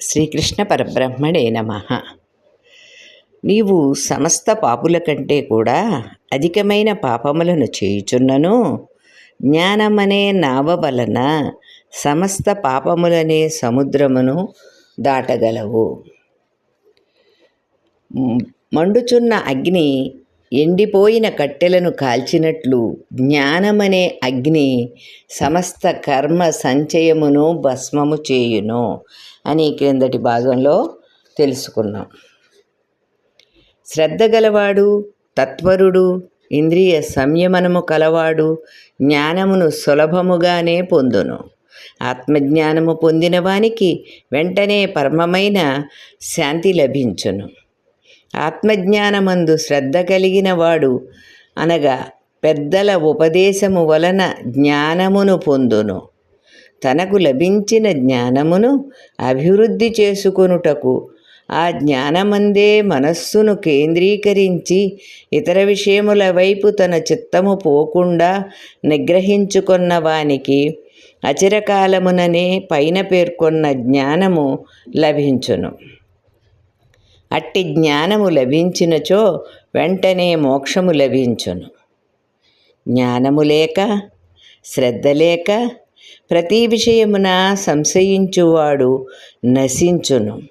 శ్రీకృష్ణ పరబ్రహ్మణే నమ. నీవు సమస్త పాపుల కంటే కూడా అధికమైన పాపములను చేయుచున్నను. జ్ఞానమనే నావ వలన సమస్త పాపములనే సముద్రమును దాటగలవు. మండుచున్న అగ్ని ఎండిపోయిన కట్టెలను కాల్చినట్లు జ్ఞానమనే అగ్ని సమస్త కర్మ సంచయమును భస్మము చేయును అని క్రిందటి భాగంలో తెలుసుకున్నాం. శ్రద్ధ గలవాడు తత్వరుడు ఇంద్రియ సంయమనము కలవాడు జ్ఞానమును సులభముగానే పొందును. ఆత్మజ్ఞానము పొందిన వానికి వెంటనే పరమమైన శాంతి లభించును. ఆత్మజ్ఞానమందు శ్రద్ధ కలిగిన వాడు అనగా పెద్దల ఉపదేశము వలన జ్ఞానమును పొందును. తనకు లభించిన జ్ఞానమును అభివృద్ధి చేసుకొనుటకు ఆ జ్ఞానమందే మనస్సును కేంద్రీకరించి ఇతర విషయముల వైపు తన చిత్తము పోకుండా నిగ్రహించుకున్న వానికి అచిరకాలముననే పైన పేర్కొన్న జ్ఞానము లభించును. అట్టి జ్ఞానము లభించినచో వెంటనే మోక్షము లభించును. జ్ఞానము లేక శ్రద్ధ లేక ప్రతి విషయమున సంశయించువాడు నశించును.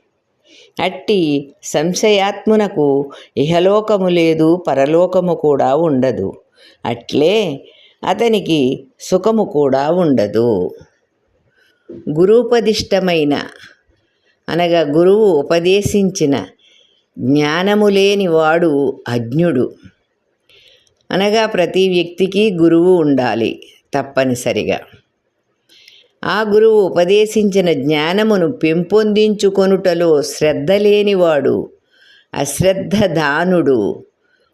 అట్టి సంశయాత్మునకు ఇహలోకము లేదు పరలోకము కూడా ఉండదు. అట్లే అతనికి సుఖము కూడా ఉండదు. గురూపదిష్టమైన అనగా గురువు ఉపదేశించిన జ్ఞానము లేనివాడు అజ్ఞుడు. అనగా ప్రతి వ్యక్తికి గురువు ఉండాలి తప్పనిసరిగా. ఆ గురువు ఉపదేశించిన జ్ఞానమును పెంపొందించుకొనుటలో శ్రద్ధ లేనివాడు అశ్రద్ధ దానుడు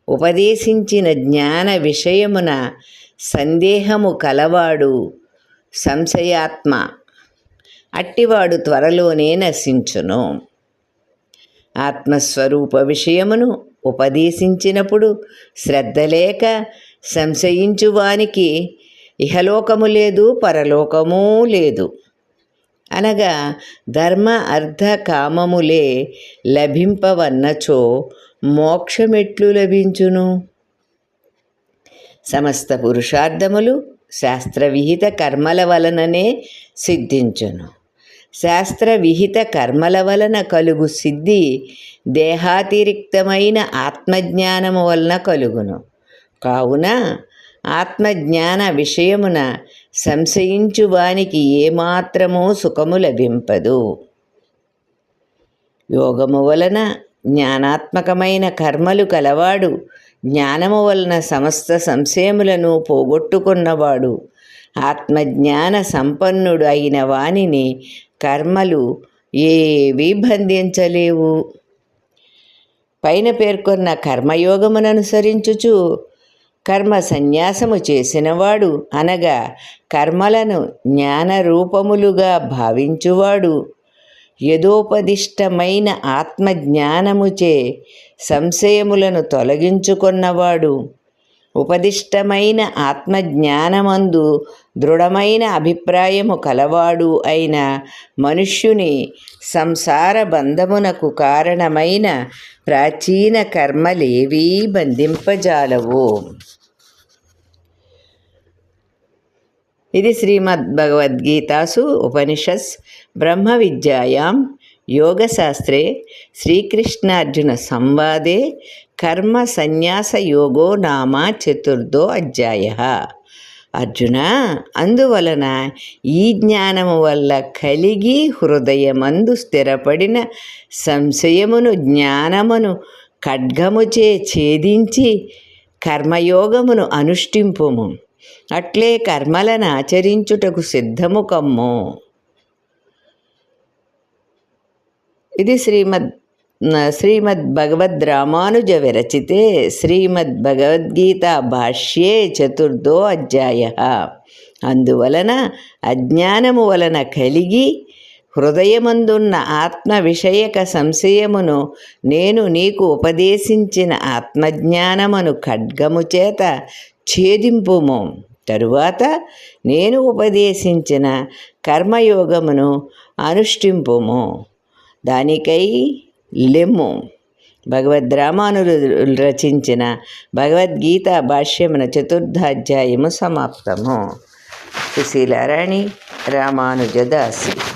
ఉపదేశించిన జ్ఞాన విషయమున సందేహము కలవాడు సంశయాత్మ. అట్టివాడు త్వరలోనే నశించును. ఆత్మస్వరూప విషయమును ఉపదేశించినప్పుడు శ్రద్ధ లేక సంశయించువానికి ఇహలోకము లేదు పరలోకము లేదు. అనగా ధర్మ అర్థ కామములే లభింపవన్నచో మోక్షమెట్లు లభించును. సమస్త పురుషార్థములు శాస్త్రవిహిత కర్మల వలననే సిద్ధించును. శాస్త్రవిహిత కర్మల వలన కలుగు సిద్ధి దేహాతిరిక్తమైన ఆత్మజ్ఞానము వలన కలుగును. కావున ఆత్మజ్ఞాన విషయమున సంశయించు వానికి ఏమాత్రమూ సుఖము లభింపదు. యోగము వలన జ్ఞానాత్మకమైన కర్మలు కలవాడు జ్ఞానము వలన సమస్త సంశయములను పోగొట్టుకున్నవాడు ఆత్మజ్ఞాన సంపన్నుడు అయిన వానిని కర్మలు ఏవీ బంధించలేవు. పైన పేర్కొన్న కర్మయోగముననుసరించుచు కర్మ సన్యాసము చేసినవాడు అనగా కర్మలను జ్ఞాన రూపములుగా భావించువాడు. యథోపదిష్టమైన ఆత్మజ్ఞానముచే సంశయములను తొలగించుకున్నవాడు. ఉపదిష్టమైన ఆత్మజ్ఞానమందు దృఢమైన అభిప్రాయము కలవాడు అయిన మనుష్యుని సంసార బంధమునకు కారణమైన ప్రాచీన కర్మలేవీ బంధింపజాలవు. ఇది శ్రీమద్ భగవద్గీతాసు ఉపనిషస్ బ్రహ్మ విద్యాయాం యోగశాస్త్రే శ్రీకృష్ణార్జున సంవాదే కర్మ సన్యాస యోగో నామ చతుర్థో అధ్యాయ. అర్జున అందువలన ఈ జ్ఞానము వల్ల కలిగి హృదయమందు స్థిరపడిన సంశయమును జ్ఞానమును ఖడ్గముచే ఛేదించి కర్మయోగమును అనుష్ఠింపుము. అట్లే కర్మలను ఆచరించుటకు సిద్ధము కమ్ము. ఇది శ్రీమద్ శ్రీమద్ భగవద్ రామానుజ విరచితే శ్రీమద్ భగవద్గీత భాష్యే చతుర్థో అధ్యాయ. అందువలన అజ్ఞానము వలన కలిగి హృదయమందున్న ఆత్మ విషయక సంశయమును నేను నీకు ఉపదేశించిన ఆత్మజ్ఞానమును ఖడ్గము చేత ఛేదింపుము. తరువాత నేను ఉపదేశించిన కర్మయోగమును అనుష్ఠింపుము. దానికై లెమ్ము భగవద్ రామానులు రచించిన భగవద్గీత భాష్యమున చతుర్థాధ్యాయము సమాప్తము. సుశీలారాణి రామానుజదాసి.